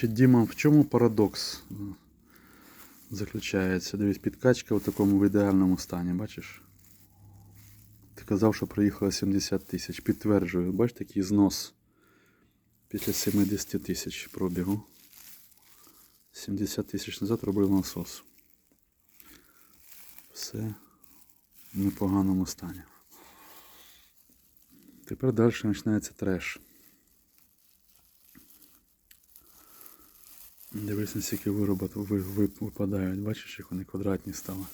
Значить, Діма, в чому парадокс е, заключається? Дивись, підкачка в такому в ідеальному стані, бачиш? Ти казав, що проїхало 70 тисяч. Підтверджую, бачиш такий знос після 70 тисяч пробігу. 70 тисяч назад робив насос. Все в непоганому стані. Тепер далі починається треш. Дивись, наскільки виробот ви, ви, випадають. Бачиш, як вони квадратні стали.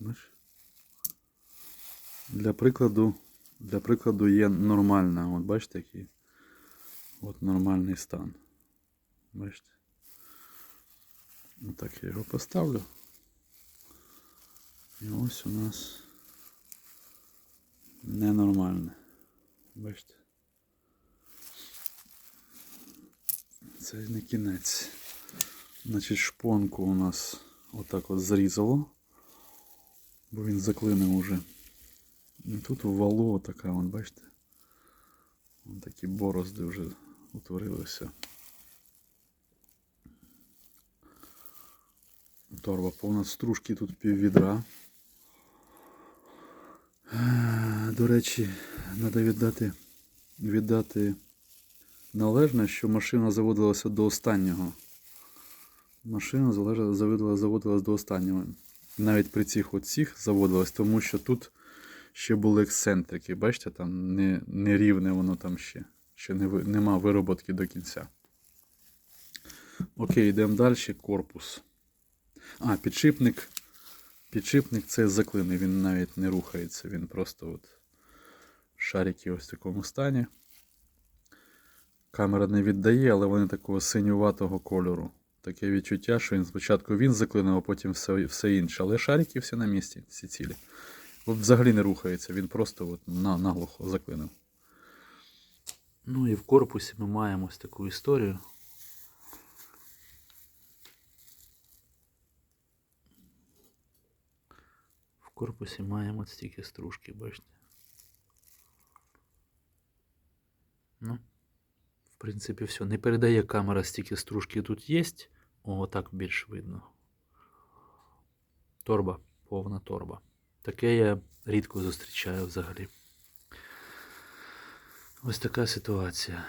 Бачиш? Для прикладу, для прикладу є нормальна. От бачите, який от нормальний стан. Бачите? Отак я його поставлю. І ось у нас ненормальне. Бачите? Це не кінець. Значить, шпонку у нас отак от зрізало, бо він заклинив уже. І тут вало така, вон, бачите? Вон такі борозди вже утворилися. Торба повна стружки тут пів відра. Е, До речі, треба віддати, віддати належне, що машина заводилася до останнього. Машина залежала- заводила- заводилась до останнього. Навіть при цих оцих заводилась, тому що тут ще були ексцентрики. Бачите, там не, не рівне воно там ще. Ще не, нема вироботки до кінця. Окей, йдемо далі. Корпус. А, підшипник. Підшипник це заклини, він навіть не рухається, він просто от шарики ось в такому стані. Камера не віддає, але вони такого синюватого кольору. Таке відчуття, що він спочатку він заклинив, а потім все, все інше. Але шарики всі на місці, всі цілі. От взагалі не рухається, він просто от на, наглухо заклинив. Ну і в корпусі ми маємо ось таку історію. В корпусі маємо стільки стружки, бачите. Ну, в принципі, все. Не передає камера стільки стружки тут є. О, так більш видно. Торба, повна торба. Таке я рідко зустрічаю взагалі. Ось така ситуація.